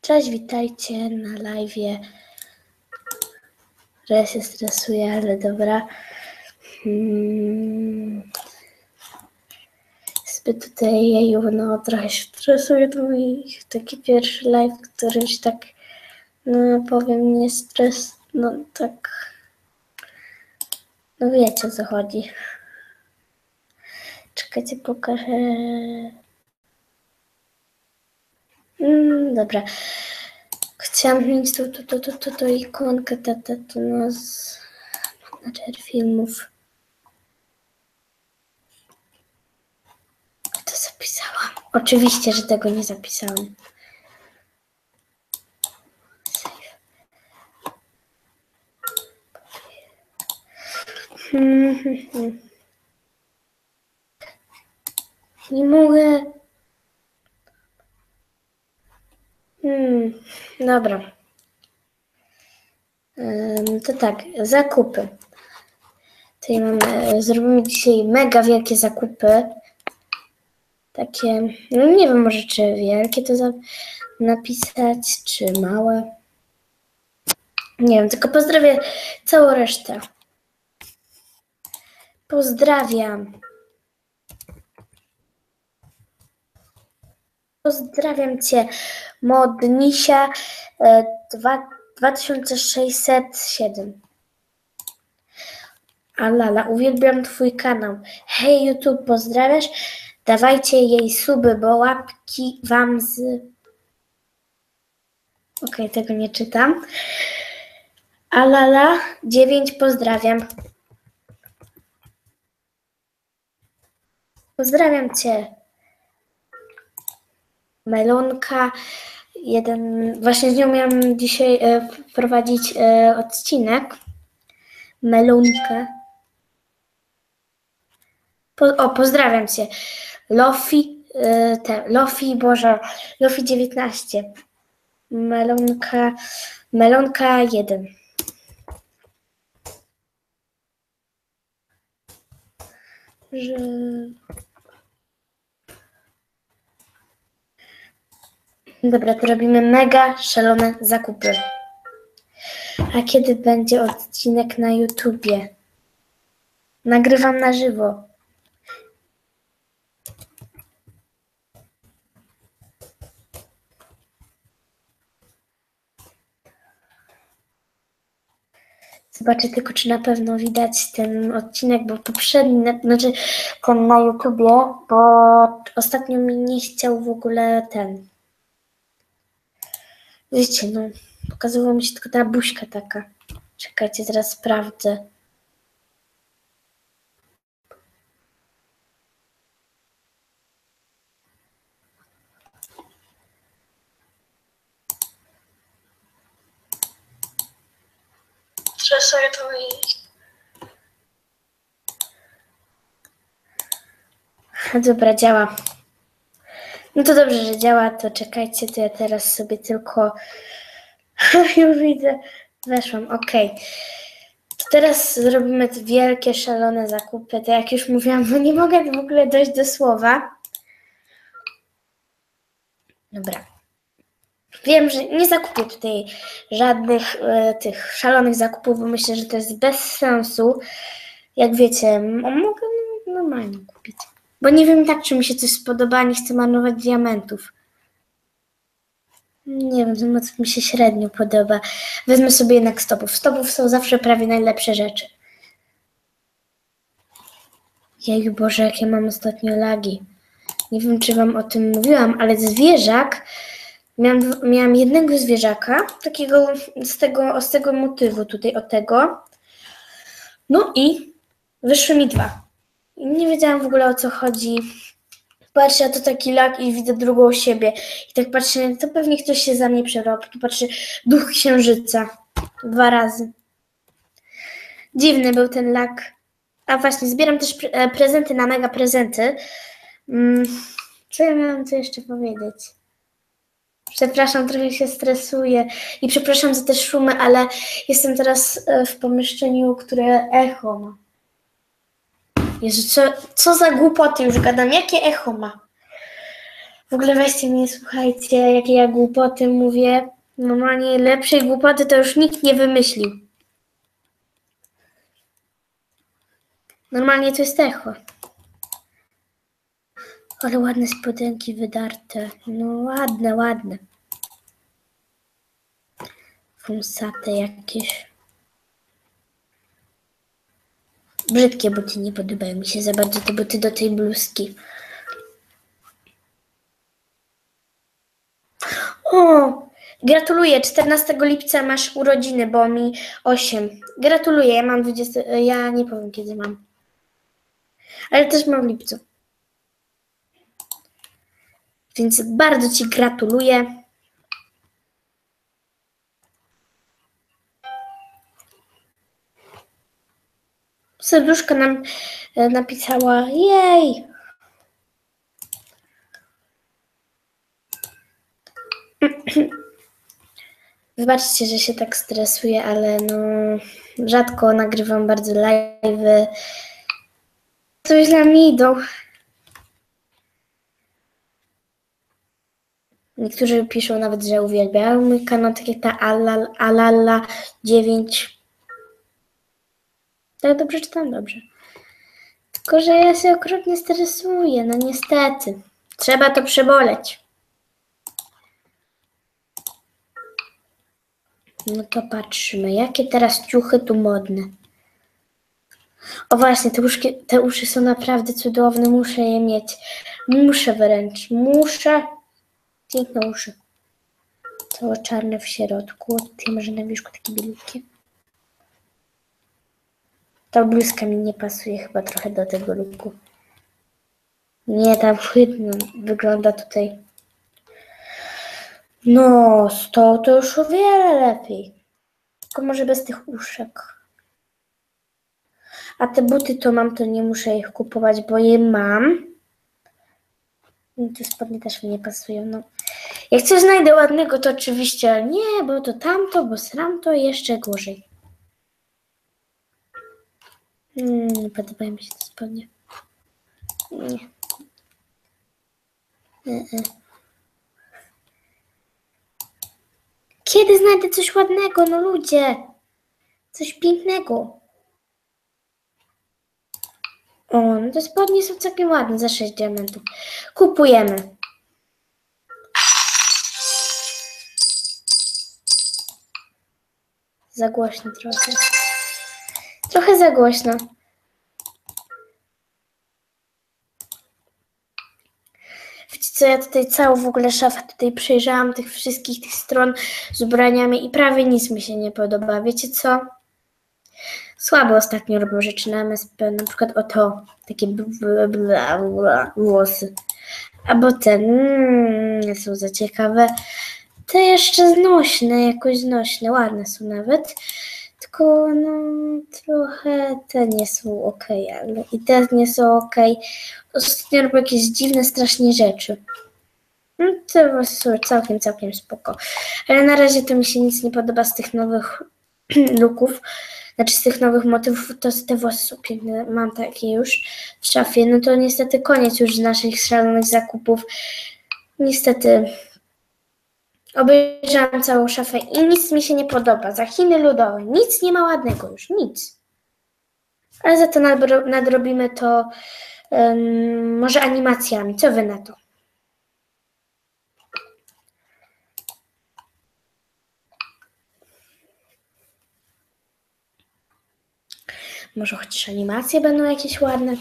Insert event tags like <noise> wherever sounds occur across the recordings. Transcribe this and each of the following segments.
Cześć, witajcie na live. Ja się stresuję, ale dobra. Mm. Zbyt tutaj jeju, no trochę się stresuję. To mój taki pierwszy live, który tak, no powiem, nie stres, no tak, no wiecie o co chodzi. Czekajcie, pokażę. Mm, dobra. Chciałam mieć tu, tu, tu, tu, tu, tu ikonkę, ta, ta, tu no z menadżer filmów. To zapisałam. Oczywiście, że tego nie zapisałam. Hmm, hmm, hmm. Nie mogę. Dobra. To tak, zakupy. Tutaj mamy, zrobimy dzisiaj mega wielkie zakupy. Takie, no nie wiem może czy wielkie to napisać, czy małe. Nie wiem, tylko pozdrawię całą resztę. Pozdrawiam. Pozdrawiam Cię, Modnisia e, dwa- 2607. Alala, uwielbiam Twój kanał. Hej YouTube, pozdrawiasz? Dawajcie jej suby, bo łapki Wam z... Okej, tego nie czytam. Alala, 9, pozdrawiam. Pozdrawiam Cię. Melonka. Jeden, właśnie z nią miałam dzisiaj e, prowadzić e, odcinek. Melonkę. Po, o, pozdrawiam cię. Lofi, e, te, Lofi, Boże, Lofi 19. Melonka, Melonka 1. Że... Dobra, to robimy mega szalone zakupy. A kiedy będzie odcinek na YouTubie? Nagrywam na żywo. Zobaczę tylko, czy na pewno widać ten odcinek, bo poprzedni, na- znaczy ten na YouTubie, bo ostatnio mi nie chciał w ogóle ten. Wiecie, no, pokazywała mi się tylko ta buźka taka. Czekajcie, zaraz sprawdzę. Stresuję to mi. Dobra, działa. No to dobrze, że działa, to czekajcie, to ja teraz sobie tylko <laughs> już widzę, weszłam, okej. To teraz zrobimy te wielkie, szalone zakupy, to jak już mówiłam, bo nie mogę w ogóle dojść do słowa. Dobra. Wiem, że nie zakupię tutaj żadnych e, tych szalonych zakupów, bo myślę, że to jest bez sensu. Jak wiecie, mogę no, normalnie kupić. Bo nie wiem tak, czy mi się coś spodoba, nie chcę marnować diamentów. Nie wiem, moc mi się średnio podoba. Wezmę sobie jednak stopów. Stopów są zawsze prawie najlepsze rzeczy. Jej Boże, jakie mam ostatnio lagi. Nie wiem, czy wam o tym mówiłam, ale zwierzak, miałam, miałam jednego zwierzaka, takiego z tego, z tego motywu tutaj, o tego. No i wyszły mi dwa. Nie wiedziałam w ogóle o co chodzi. Patrzę, a to taki lak i widzę drugą siebie. I tak patrzę, to pewnie ktoś się za mnie przerobił. Tu patrzę, duch księżyca. Dwa razy. Dziwny był ten lak. A właśnie, zbieram też pre- e, prezenty na mega prezenty. Mm, co ja miałam tu jeszcze powiedzieć? Przepraszam, trochę się stresuję i przepraszam za te szumy, ale jestem teraz e, w pomieszczeniu, które echo ma. Jezu, co, co za głupoty już gadam, jakie echo ma? W ogóle weźcie mnie, słuchajcie, jakie ja głupoty mówię. Normalnie lepszej głupoty to już nikt nie wymyślił. Normalnie to jest echo. Ale ładne spodenki wydarte. No ładne, ładne. Fumsate jakieś. Brzydkie buty, nie podobają mi się za bardzo te buty do tej bluzki. O, gratuluję. 14 lipca masz urodziny, bo mi 8. Gratuluję, ja mam 20. Ja nie powiem kiedy mam. Ale też mam w lipcu. Więc bardzo Ci gratuluję. Serduszka nam e, napisała jej. <clears throat> Wybaczcie, że się tak stresuję, ale no rzadko nagrywam bardzo live'y. To źle mi idą. Niektórzy piszą nawet, że uwielbiają mój kanał, tak jak ta Alal, Alala 9. Tak dobrze czytam? Dobrze. Tylko, że ja się okropnie stresuję, no niestety. Trzeba to przeboleć. No to patrzymy, jakie teraz ciuchy tu modne. O właśnie, te, uszki, te uszy są naprawdę cudowne, muszę je mieć. Muszę wręcz, muszę. Piękne uszy. Całe czarne w środku, tutaj może na wierzchu takie bielutkie. Ta bluzka mi nie pasuje chyba trochę do tego looku. Nie, ta chwytna wygląda tutaj. No, z to to już o wiele lepiej. Tylko może bez tych uszek. A te buty to mam, to nie muszę ich kupować, bo je mam. I te spodnie też mi nie pasują. No. Jak coś znajdę ładnego, to oczywiście nie, bo to tamto, bo sramto jeszcze gorzej. Nie podobają mi się te spodnie. Nie. E-e. Kiedy znajdę coś ładnego, no ludzie? Coś pięknego. O, no te spodnie są całkiem ładne za 6 diamentów. Kupujemy. Za głośno trochę. Trochę za głośno. Wiecie co, ja tutaj całą w ogóle szafę tutaj przejrzałam tych wszystkich tych stron z ubraniami i prawie nic mi się nie podoba. Wiecie co? Słabo ostatnio robią rzeczy na MSP, na przykład o to, takie bla, bla, bla, włosy. Albo te, mm, są za ciekawe. Te jeszcze znośne, jakoś znośne, ładne są nawet. Tylko no trochę te nie są ok, ale i te nie są ok. Ostatnio robią jakieś dziwne, strasznie rzeczy. No, te są całkiem, całkiem spoko. Ale na razie to mi się nic nie podoba z tych nowych <clears throat> looków. Znaczy z tych nowych motywów, to te włosy są piękne. Mam takie już w szafie. No to niestety koniec już naszych szalonych zakupów. Niestety Obejrzałam całą szafę i nic mi się nie podoba. Za Chiny ludowe nic nie ma ładnego już, nic. Ale za to nadro- nadrobimy to um, może animacjami. Co wy na to? Może chociaż animacje będą jakieś ładne?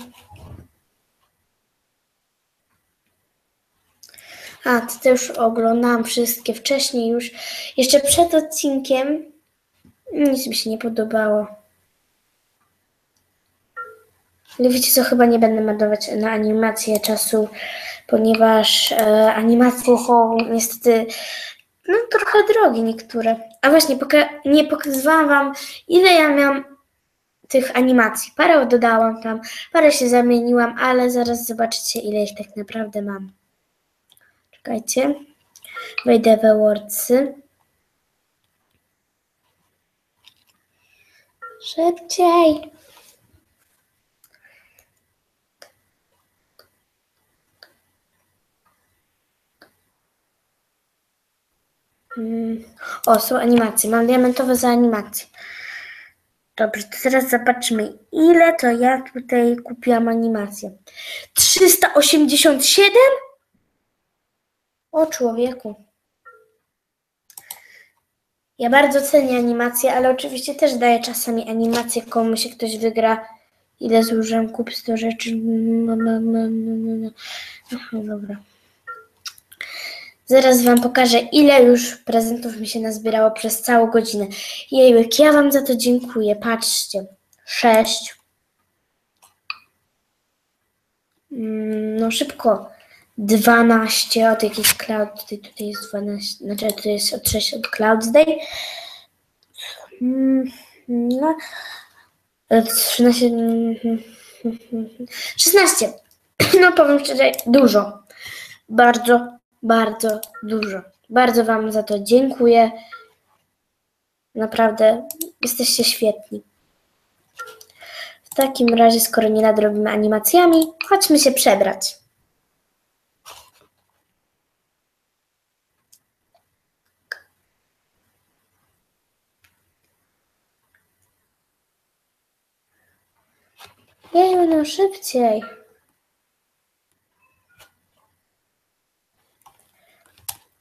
A, to, już oglądałam wszystkie wcześniej już. Jeszcze przed odcinkiem nic mi się nie podobało. Ale wiecie co, chyba nie będę marnować na animację czasu, ponieważ e, animacje są niestety no, trochę drogie niektóre. A właśnie, poka nie pokazywałam wam, ile ja miałam tych animacji. Parę dodałam tam, parę się zamieniłam, ale zaraz zobaczycie, ile ich tak naprawdę mam. Czekajcie. Wejdę we Wordsy. Szybciej. Mm, O, są animacje. Mam diamentowe za animacje. Dobrze, to teraz zobaczmy, ile to ja tutaj kupiłam animację. 387? O człowieku. Ja bardzo cenię animacje, ale oczywiście też daję czasami animację komuś, jak ktoś wygra. Ile zużyłem kup 100 rzeczy. No, no, no, no, no, no. Aha, dobra. Zaraz Wam pokażę, ile już prezentów mi się nazbierało przez całą godzinę. Jej, jak ja Wam za to dziękuję. Patrzcie. Sześć. Mm, No szybko. 12 od jakiejś cloud. Tutaj, tutaj jest 12. Znaczy, to jest od 6 od Cloud Day. Mm, No. E, 13. mm, 16. <clears throat> No powiem szczerze, dużo. Bardzo, bardzo dużo. Bardzo Wam za to dziękuję. Naprawdę jesteście świetni. W takim razie, skoro nie nadrobimy animacjami, chodźmy się przebrać. Jej, no szybciej.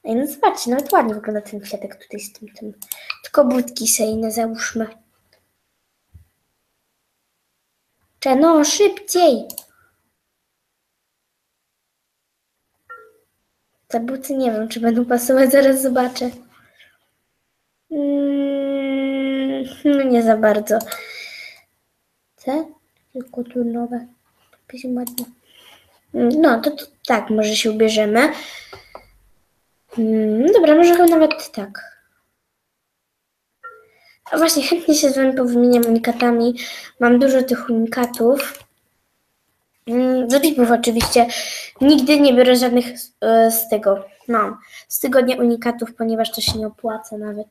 Ej, no zobaczcie, nawet ładnie wygląda ten kwiatek tutaj z tym, tym. Tylko budki sejne załóżmy. Cze, no szybciej. Te buty nie wiem, czy będą pasować, zaraz zobaczę. Mm, no nie za bardzo. Te? Tylko tu nowe. Jakieś ładne. Mm, No, to, to tak, może się ubierzemy. Mm, dobra, może nawet tak. A właśnie, chętnie się z Wami powymieniam unikatami. Mam dużo tych unikatów. Mm, Z VIP-ów oczywiście. Nigdy nie biorę żadnych e, z tego. No, z tygodnia unikatów, ponieważ to się nie opłaca nawet.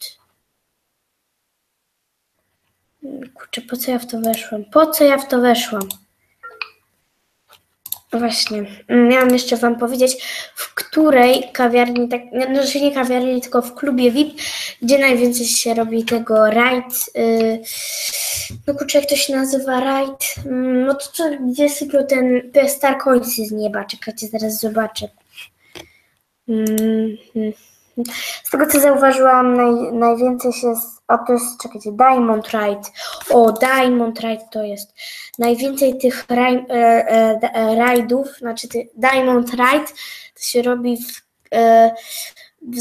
Kurczę, po co ja w to weszłam? Po co ja w to weszłam? Właśnie, mm, miałam jeszcze Wam powiedzieć, w której kawiarni, tak, no że nie kawiarni, tylko w klubie VIP, gdzie najwięcej się robi tego rajd, yy, no kurczę, jak to się nazywa rajd, Mm, no to, to gdzie sypią ten, te star coinsy z nieba, czekajcie, zaraz zobaczę. Mm, mm. Z tego co zauważyłam, naj, najwięcej się. Z, o, to jest, czekajcie, Diamond Ride. O, Diamond Ride to jest. Najwięcej tych raj, e, e, e, rajdów, znaczy ty, Diamond Ride, to się robi w, e, w,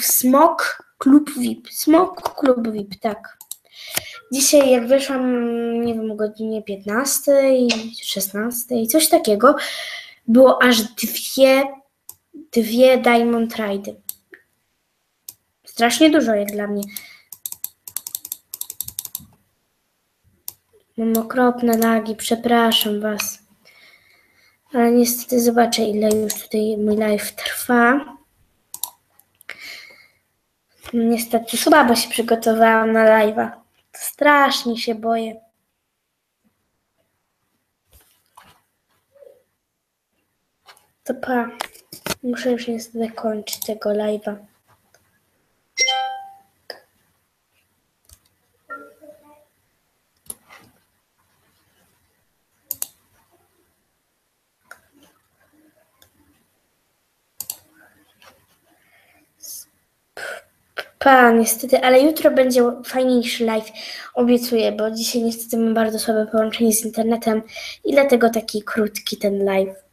w Smok Klub VIP. Smok Klub VIP, tak. Dzisiaj, jak wyszłam, nie wiem, o godzinie 15, 16, coś takiego, było aż dwie, dwie Diamond Ridy. Strasznie dużo jak dla mnie. Mam okropne lagi, przepraszam Was. Ale niestety zobaczę, ile już tutaj mój live trwa. Niestety słabo się przygotowałam na live'a. Strasznie się boję. To pa. Muszę już niestety kończyć tego live'a. Pa, niestety, ale jutro będzie fajniejszy live, obiecuję, bo dzisiaj niestety mam bardzo słabe połączenie z internetem i dlatego taki krótki ten live.